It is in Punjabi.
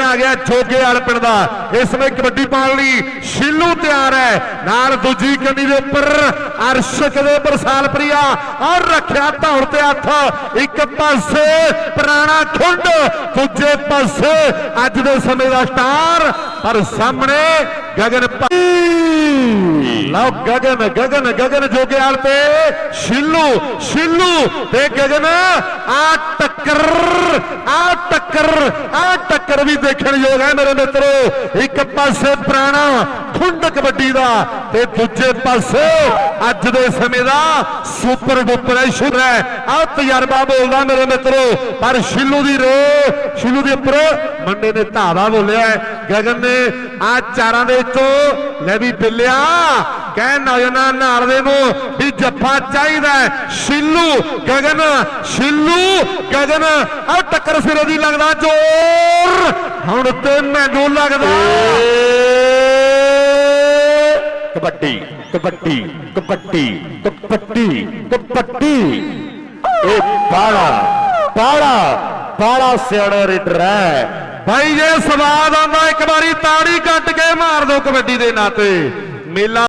ਆ ਗਿਆ ਜੋਗੇ ਵਾਲ ਪਿੰਡ ਦਾ। ਇਸ ਸਮੇਂ ਕਬੱਡੀ ਪਾਉਣ ਲਈ ਸ਼ਿੱਲੂ ਤਿਆਰ ਹੈ। ਨਾਲ ਦੂਜੀ ਕੰਨੀ ਦੇ ਉੱਪਰ ਅਰਸ਼ਕ ਦੇ ਉੱਪਰ ਸਾਲਪ੍ਰਿਆ ਔਰ ਰੱਖਿਆ ਧੌਣ ਤੇ ਹੱਥ। ਇੱਕ ਪਾਸੇ ਪੁਰਾਣਾ ਖੁੰਡ, ਦੂਜੇ ਪਾਸੇ ਅੱਜ ਦੇ ਸਮੇਂ ਦਾ ਸਟਾਰ। ਪਰ ਸਾਹਮਣੇ ਗਗਨ ਭਾਈ ਲਓ ਗਗਨ ਗਗਨ ਗਗਨ ਜੋਗਿਆਲ ਤੇ ਸ਼ਿੱਲੂ ਸ਼ਿੱਲੂ ਤੇ ਗਗਨ। ਆ ਟੱਕਰ ਆ ਟੱਕਰ, ਆ ਟੱਕਰ ਵੀ ਦੇਖਣ ਯੋਗ ਹੈ ਮੇਰੇ ਮਿੱਤਰੋ। ਇੱਕ ਪਾਸੇ ਪੁਰਾਣਾ ਠੁੰਡ ਕਬੱਡੀ ਦਾ ਤੇ ਦੂਜੇ ਪਾਸੇ ਅੱਜ ਦੇ ਸਮੇਂ ਦਾ ਸੁਪਰ ਡੁਪਰ ਹੈ ਹੈ। ਆ ਤਜਰਬਾ ਬੋਲਦਾ ਮੇਰੇ ਮਿੱਤਰੋ, ਪਰ ਸ਼ਿੱਲੂ ਦੀ ਰੋ, ਸ਼ਿੱਲੂ ਦੇ ਉੱਪਰ ਮੰਡੇ ਨੇ ਧਾਵਾ ਬੋਲਿਆ ਗਗਨ ਨੇ ਆ ਚਾਰਾਂ ਦੇ ਵਿੱਚੋਂ ਲੈ ਵੀ ਬਿੱਲਿਆ ਕਹਿ ਨੌਜਵਾਨਾਂ ਨਾਲ ਦੇ ਨੂੰ ਵੀ ਜੱਫਾ ਚਾਹੀਦਾ ਸ਼ਿਲੂ, ਗਗਨ ਸ਼ਿਲੂ, ਗਗਨ ਆ ਟੱਕਰ ਸਿਰੇ ਦੀ ਲੱਗਦਾ ਜ਼ੋਰ। ਹੁਣ ਤੇ ਮੈਨੂੰ ਲੱਗਦਾ। ਕਬੱਡੀ ਕਬੱਡੀ ਕਬੱਡੀ ਕਬੱਡੀ ਕਬੱਡੀ। ਇਹ ਬਾੜਾ ਬਾੜਾ ਬਾੜਾ ਸਿਆਣਾ ਰੇਡਰ ਹੈ। ਭਾਈ ਜੇ ਸਵਾਦ ਆਉਂਦਾ, ਇੱਕ ਵਾਰੀ ਤਾੜੀ ਕੱਟ ਕੇ ਮਾਰ ਦਿਓ ਕਬੱਡੀ ਦੇ ਨਾਂ ਤੇ। ਮੇਲਾ